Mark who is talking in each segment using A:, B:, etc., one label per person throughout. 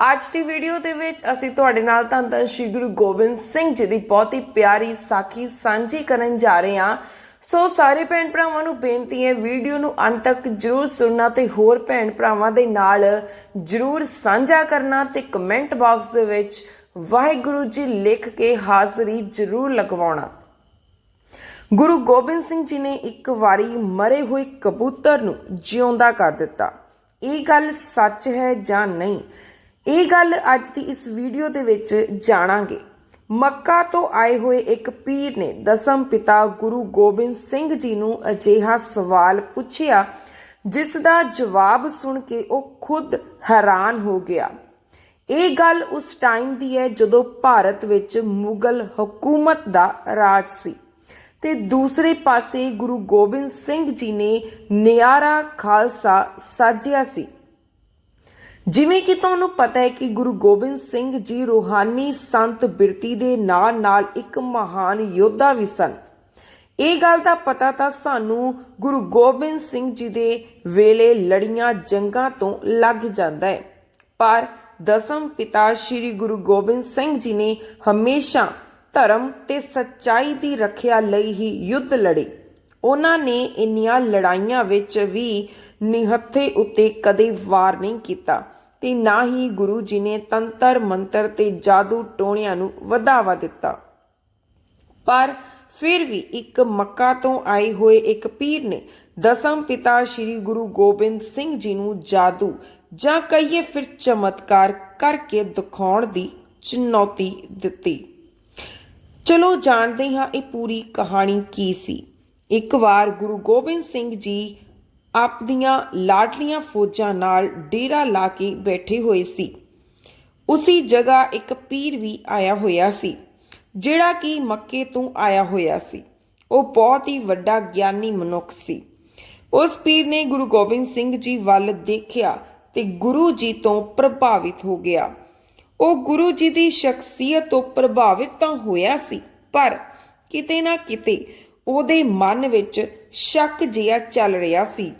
A: ਅੱਜ ਦੀ ਵੀਡੀਓ ਦੇ ਵਿੱਚ ਅਸੀਂ ਤੁਹਾਡੇ ਨਾਲ ਧੰਨ ਧੰਨ ਸ਼੍ਰੀ ਗੁਰੂ ਗੋਬਿੰਦ ਸਿੰਘ ਜੀ ਦੀ ਬਹੁਤ ਹੀ ਪਿਆਰੀ ਸਾਖੀ ਸਾਂਝੀ ਕਰਨ ਜਾ ਰਹੇ ਹਾਂ। ਸੋ ਸਾਰੇ ਭੈਣ ਭਰਾਵਾਂ ਨੂੰ ਬੇਨਤੀ ਹੈ ਵੀਡੀਓ ਨੂੰ ਅੰਤ ਤੱਕ ਜਰੂਰ ਸੁਣਨਾ ਤੇ ਹੋਰ ਭੈਣ ਭਰਾਵਾਂ ਦੇ ਨਾਲ ਜਰੂਰ ਸਾਂਝਾ ਕਰਨਾ ਤੇ ਕਮੈਂਟ ਬਾਕਸ ਦੇ ਵਿੱਚ ਵਾਹਿਗੁਰੂ ਜੀ ਲਿਖ ਕੇ ਹਾਜ਼ਰੀ ਜਰੂਰ ਲਗਵਾਉਣਾ। ਗੁਰੂ ਗੋਬਿੰਦ ਸਿੰਘ ਜੀ ਨੇ ਇੱਕ ਵਾਰੀ ਮਰੇ ਹੋਏ ਕਬੂਤਰ ਨੂੰ ਜਿਉਂਦਾ ਕਰ ਦਿੱਤਾ। ਇਹ ਗੱਲ ਸੱਚ ਹੈ ਜਾਂ ਨਹੀਂ? ਇਹ ਗੱਲ ਅੱਜ ਦੀ ਇਸ ਵੀਡੀਓ ਦੇ ਵਿੱਚ ਜਾਣਾਂਗੇ। ਮੱਕਾ ਤੋਂ ਆਏ ਹੋਏ ਇੱਕ ਪੀਰ ਨੇ ਦਸਮ ਪਿਤਾ ਗੁਰੂ ਗੋਬਿੰਦ ਸਿੰਘ ਜੀ ਨੂੰ ਅਜਿਹਾ ਸਵਾਲ ਪੁੱਛਿਆ, ਜਿਸ ਦਾ ਜਵਾਬ ਸੁਣ ਕੇ ਉਹ ਖੁਦ ਹੈਰਾਨ ਹੋ ਗਿਆ। ਇਹ ਗੱਲ ਉਸ ਟਾਈਮ ਦੀ ਹੈ ਜਦੋਂ ਭਾਰਤ ਵਿੱਚ ਮੁਗਲ ਹਕੂਮਤ ਦਾ ਰਾਜ ਸੀ ਤੇ ਦੂਸਰੇ ਪਾਸੇ ਗੁਰੂ ਗੋਬਿੰਦ ਸਿੰਘ ਜੀ ਨੇ ਨਿਆਰਾ ਖਾਲਸਾ ਸਾਜਿਆ ਸੀ। ਜਿਵੇਂ ਕਿ ਤੁਹਾਨੂੰ ਪਤਾ ਹੈ ਕਿ ਗੁਰੂ ਗੋਬਿੰਦ ਸਿੰਘ ਜੀ ਰੂਹਾਨੀ ਸੰਤ ਬਿਰਤੀ ਦੇ ਨਾਲ ਨਾਲ ਇੱਕ ਮਹਾਨ ਯੋਧਾ ਵੀ ਸਨ। ਇਹ ਗੱਲ ਦਾ ਪਤਾ ਤਾਂ ਸਾਨੂੰ ਗੁਰੂ ਗੋਬਿੰਦ ਸਿੰਘ ਜੀ ਦੇ ਵੇਲੇ ਲੜੀਆਂ ਜੰਗਾਂ ਤੋਂ ਲੱਗ ਜਾਂਦਾ ਹੈ। ਪਰ ਦਸਮ ਪਿਤਾ ਸ੍ਰੀ ਗੁਰੂ ਗੋਬਿੰਦ ਸਿੰਘ ਜੀ ਨੇ ਹਮੇਸ਼ਾ ਧਰਮ ਤੇ ਸੱਚਾਈ ਦੀ ਰੱਖਿਆ ਲਈ ਹੀ ਯੁੱਧ ਲੜੇ। ਉਹਨਾਂ ਨੇ ਇੰਨੀਆਂ ਲੜਾਈਆਂ ਵਿੱਚ ਵੀ ਨਿਹੱਥੇ ਉੱਤੇ ਕਦੇ ਵਾਰ ਨਹੀਂ ਕੀਤਾ ਤੇ ਨਾ ਹੀ ਗੁਰੂ ਜੀ ਨੇ ਤੰਤਰ ਮੰਤਰ ਤੇ ਜਾਦੂ ਟੋਣਿਆਂ ਨੂੰ ਵਧਾਵਾ ਦਿੱਤਾ। ਪਰ ਫਿਰ ਵੀ ਇੱਕ ਮੱਕਾ ਤੋਂ ਆਏ ਹੋਏ ਇੱਕ ਪੀਰ ਨੇ ਦਸਮ ਪਿਤਾ ਸ੍ਰੀ ਗੁਰੂ ਗੋਬਿੰਦ ਸਿੰਘ ਜੀ ਨੂੰ ਜਾਦੂ ਜਾਂ ਕਹੀਏ ਫਿਰ ਚਮਤਕਾਰ ਕਰਕੇ ਦਿਖਾਉਣ ਦੀ ਚੁਣੌਤੀ ਦਿੱਤੀ। ਚਲੋ ਜਾਣਦੇ ਹਾਂ ਇਹ ਪੂਰੀ ਕਹਾਣੀ ਕੀ ਸੀ। ਇੱਕ ਵਾਰ ਗੁਰੂ ਗੋਬਿੰਦ ਸਿੰਘ ਜੀ ਆਪਦੀਆਂ ਲਾਡਲੀਆਂ ਫੌਜਾਂ ਨਾਲ ਡੇਰਾ ਲਾ ਕੇ ਬੈਠੇ ਹੋਏ ਸੀ। ਉਸੇ ਜਗ੍ਹਾ ਇੱਕ ਪੀਰ ਵੀ ਆਇਆ ਹੋਇਆ ਸੀ, ਜਿਹੜਾ ਕਿ ਮੱਕੇ ਤੋਂ ਆਇਆ ਹੋਇਆ ਸੀ। ਉਹ ਬਹੁਤ ਹੀ ਵੱਡਾ ਗਿਆਨੀ ਮਨੁੱਖ ਸੀ। ਉਸ ਪੀਰ ਨੇ ਗੁਰੂ ਗੋਬਿੰਦ ਸਿੰਘ ਜੀ ਵੱਲ ਦੇਖਿਆ ਤੇ ਗੁਰੂ ਜੀ ਤੋਂ ਪ੍ਰਭਾਵਿਤ ਹੋ ਗਿਆ। ਉਹ ਗੁਰੂ ਜੀ ਦੀ ਸ਼ਖਸੀਅਤ ਤੋਂ ਪ੍ਰਭਾਵਿਤ ਤਾਂ ਹੋਇਆ ਸੀ, ਪਰ ਕਿਤੇ ਨਾ ਕਿਤੇ ਉਹਦੇ ਮਨ ਵਿੱਚ ਸ਼ੱਕ ਜਿਹਾ ਚੱਲ ਰਿਹਾ ਸੀ।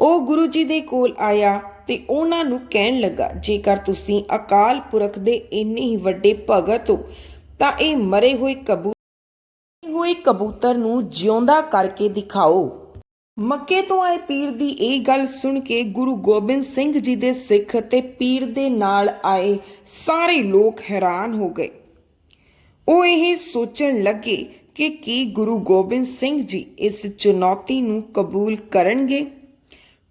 A: ਉਹ ਗੁਰੂ ਜੀ ਦੇ ਕੋਲ ਆਇਆ ਤੇ ਉਹਨਾਂ ਨੂੰ ਕਹਿਣ ਲੱਗਾ, ਜੇਕਰ ਤੁਸੀਂ ਅਕਾਲ ਪੁਰਖ ਦੇ ਇੰਨੇ ਹੀ ਵੱਡੇ ਭਗਤ ਹੋ, ਤਾਂ ਇਹ ਮਰੇ ਹੋਏ ਕਬੂ ਹੋਏ ਕਬੂਤਰ ਨੂੰ ਜਿਉਂਦਾ ਕਰਕੇ ਦਿਖਾਓ। ਮੱਕੇ ਤੋਂ ਆਏ ਪੀਰ ਦੀ ਇਹ ਗੱਲ ਸੁਣ ਕੇ ਗੁਰੂ ਗੋਬਿੰਦ ਸਿੰਘ ਜੀ ਦੇ ਸਿੱਖ ਤੇ ਪੀਰ ਦੇ ਨਾਲ ਆਏ ਸਾਰੇ ਲੋਕ ਹੈਰਾਨ ਹੋ ਗਏ। ਉਹ ਇਹ ਸੋਚਣ ਲੱਗੇ ਕਿ ਕੀ ਗੁਰੂ ਗੋਬਿੰਦ ਸਿੰਘ ਜੀ ਇਸ ਚੁਣੌਤੀ ਨੂੰ ਕਬੂਲ ਕਰਨਗੇ?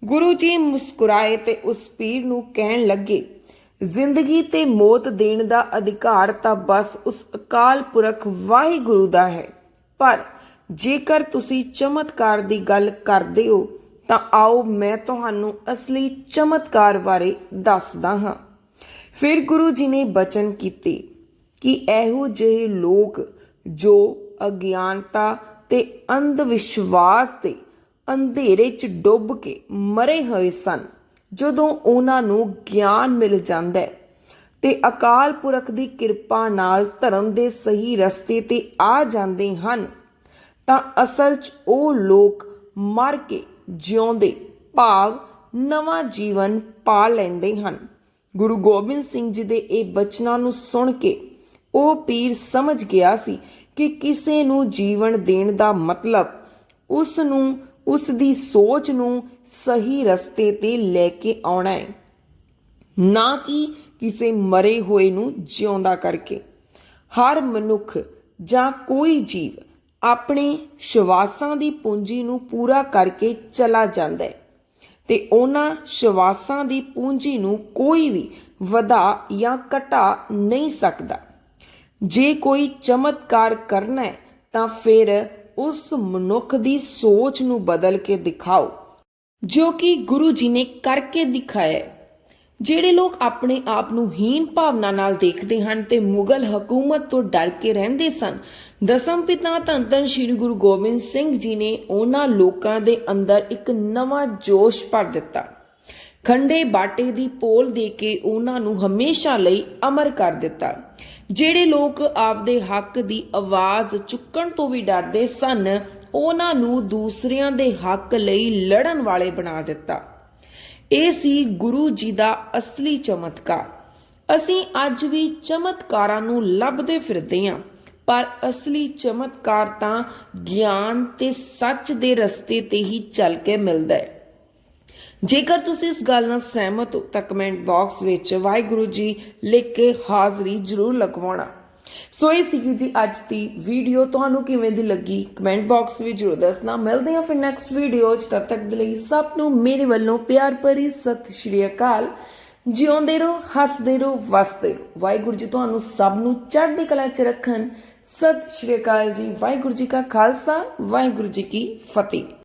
A: ਗੁਰੂ ਜੀ ਮੁਸਕਰਾਏ ਤੇ ਉਸ ਪੀਰ ਨੂੰ ਕਹਿਣ ਲੱਗੇ, ਜ਼ਿੰਦਗੀ ਤੇ ਮੌਤ ਦੇਣ ਦਾ ਅਧਿਕਾਰ ਤਾਂ ਬਸ ਉਸ ਅਕਾਲ ਪੁਰਖ ਵਾਹਿਗੁਰੂ ਦਾ ਹੈ। ਪਰ ਜੇਕਰ ਤੁਸੀਂ ਚਮਤਕਾਰ ਦੀ ਗੱਲ ਕਰਦੇ ਹੋ, ਤਾਂ ਆਓ ਮੈਂ ਤੁਹਾਨੂੰ ਅਸਲੀ ਚਮਤਕਾਰ ਬਾਰੇ ਦੱਸਦਾ ਹਾਂ। ਫਿਰ ਗੁਰੂ ਜੀ ਨੇ ਬਚਨ ਕੀਤੇ ਕਿ ਇਹੋ ਜਿਹੇ ਲੋਕ ਜੋ ਅਗਿਆਨਤਾ ਤੇ ਅੰਧ ਵਿਸ਼ਵਾਸ ਦੇ ਅੰਧੇਰੇ 'ਚ ਡੁੱਬ ਕੇ ਮਰੇ ਹੋਏ ਸਨ। ਜਦੋਂ ਉਹਨਾਂ ਨੂੰ ਗਿਆਨ ਮਿਲ ਜਾਂਦਾ ਹੈ ਤੇ ਅਕਾਲ ਪੁਰਖ ਦੀ ਕਿਰਪਾ ਨਾਲ ਧਰਮ ਦੇ ਸਹੀ ਰਸਤੇ ਤੇ ਆ ਜਾਂਦੇ ਹਨ, ਤਾਂ ਅਸਲ 'ਚ ਉਹ ਲੋਕ ਮਰ ਕੇ ਜਿਉਂਦੇ ਭਾਵ ਨਵਾਂ ਜੀਵਨ ਪਾ ਲੈਂਦੇ ਹਨ। ਗੁਰੂ ਗੋਬਿੰਦ ਸਿੰਘ ਜੀ ਦੇ ਇਹ ਬਚਨਾਂ ਨੂੰ ਸੁਣ ਕੇ ਉਹ ਪੀਰ ਸਮਝ ਗਿਆ ਸੀ ਕਿ ਕਿਸੇ ਨੂੰ ਜੀਵਨ ਦੇਣ ਦਾ ਮਤਲਬ ਉਸ ਨੂੰ, ਉਸ ਦੀ ਸੋਚ ਨੂੰ ਸਹੀ ਰਸਤੇ ਤੇ ਲੈ ਕੇ ਆਉਣਾ ਹੈ। ਨਾ ਕਿ ਕਿਸੇ ਮਰੇ ਹੋਏ ਨੂੰ ਜਿਉਂਦਾ ਕਰਕੇ। ਹਰ ਮਨੁੱਖ ਜਾਂ ਕੋਈ ਜੀਵ ਆਪਣੇ ਸ਼ਵਾਸਾਂ ਦੀ ਪੂੰਜੀ ਨੂੰ ਪੂਰਾ ਕਰਕੇ ਚਲਾ ਜਾਂਦਾ ਹੈ ਤੇ ਉਹਨਾਂ ਸ਼ਵਾਸਾਂ ਦੀ ਪੂੰਜੀ ਨੂੰ ਕੋਈ ਵੀ ਵਧਾ ਜਾਂ ਘਟਾ ਨਹੀਂ ਸਕਦਾ। ਜੇ ਕੋਈ ਚਮਤਕਾਰ ਕਰਨਾ ਹੈ, ਤਾਂ ਫਿਰ ਉਸ ਮਨੁੱਖ ਦੀ ਸੋਚ ਨੂੰ ਬਦਲ ਕੇ ਦਿਖਾਓ, ਜੋ ਕਿ ਗੁਰੂ ਜੀ ਨੇ ਕਰਕੇ ਦਿਖਾਇਆ ਜਿਹੜੇ ਲੋਕ ਆਪਣੇ ਆਪ ਨੂੰ ਹੀਨ ਭਾਵਨਾ ਨਾਲ ਦੇਖਦੇ ਹਨ ਤੇ ਮੁਗਲ ਹਕੂਮਤ ਤੋਂ ਡਰ ਕੇ ਰਹਿੰਦੇ ਸਨ, ਦਸਮ ਪਿਤਾ ਧੰਨ ਧੰਨ ਸ੍ਰੀ ਗੁਰੂ ਗੋਬਿੰਦ ਸਿੰਘ ਜੀ ਨੇ ਉਹਨਾਂ ਲੋਕਾਂ ਦੇ ਅੰਦਰ ਇੱਕ ਨਵਾਂ ਜੋਸ਼ ਭਰ ਦਿੱਤਾ। ਖੰਡੇ ਬਾਟੇ ਦੀ ਪੋਲ ਦੇ ਕੇ ਉਹਨਾਂ ਨੂੰ ਹਮੇਸ਼ਾ ਲਈ ਅਮਰ ਕਰ ਦਿੱਤਾ। ਜਿਹੜੇ ਲੋਕ ਆਪਦੇ ਹੱਕ ਦੀ ਆਵਾਜ਼ ਚੁੱਕਣ ਤੋਂ ਵੀ ਡਰਦੇ ਸਨ, ਉਹਨਾਂ ਨੂੰ ਦੂਸਰਿਆਂ ਦੇ ਹੱਕ ਲਈ ਲੜਨ ਵਾਲੇ ਬਣਾ ਦਿੱਤਾ। ਇਹ ਸੀ ਗੁਰੂ ਜੀ ਦਾ ਅਸਲੀ ਚਮਤਕਾਰ। ਅਸੀਂ ਅੱਜ ਵੀ ਚਮਤਕਾਰਾਂ ਨੂੰ ਲੱਭਦੇ ਫਿਰਦੇ ਹਾਂ, ਪਰ ਅਸਲੀ ਚਮਤਕਾਰ ਤਾਂ ਗਿਆਨ ਤੇ ਸੱਚ ਦੇ ਰਸਤੇ ਤੇ ਹੀ ਚੱਲ ਕੇ ਮਿਲਦਾ ਹੈ। ਜੇਕਰ ਤੁਸੀਂ ਇਸ ਗੱਲ ਨਾਲ ਸਹਿਮਤ ਹੋ, ਤਾਂ ਕਮੈਂਟ ਬਾਕਸ ਵਿੱਚ ਵਾਹਿਗੁਰੂ ਜੀ ਲਿਖ ਕੇ ਹਾਜ਼ਰੀ ਜ਼ਰੂਰ ਲਗਵਾਉਣਾ। ਸੋ ਇਹ ਸੀਗੀ ਜੀ ਅੱਜ ਦੀ ਵੀਡੀਓ ਤੁਹਾਨੂੰ ਕਿਵੇਂ ਦੀ ਲੱਗੀ? ਕਮੈਂਟ ਬਾਕਸ ਵਿੱਚ ਜ਼ਰੂਰ ਦੱਸਣਾ। ਮਿਲਦੇ ਹਾਂ ਫਿਰ ਨੈਕਸਟ ਵੀਡੀਓ ਚ। ਤਦ ਤੱਕ ਦੇ ਲਈ ਸਭ ਨੂੰ ਮੇਰੇ ਵੱਲੋਂ ਪਿਆਰ ਭਰੀ ਸਤਿ ਸ਼੍ਰੀ ਅਕਾਲ। ਜਿਉਂਦੇ ਰਹੋ, ਹੱਸਦੇ ਰਹੋ, ਵਸਦੇ ਰਹੋ। ਵਾਹਿਗੁਰੂ ਜੀ ਤੁਹਾਨੂੰ ਸਭ ਨੂੰ ਚੜ੍ਹਦੀ ਕਲਾ ਚ ਰੱਖਣ। ਸਤਿ ਸ਼੍ਰੀ ਅਕਾਲ ਜੀ। ਵਾਹਿਗੁਰੂ ਜੀ ਕਾ ਖਾਲਸਾ। ਵਾਹਿਗੁਰੂ ਜੀ ਕੀ ਫਤਿਹ।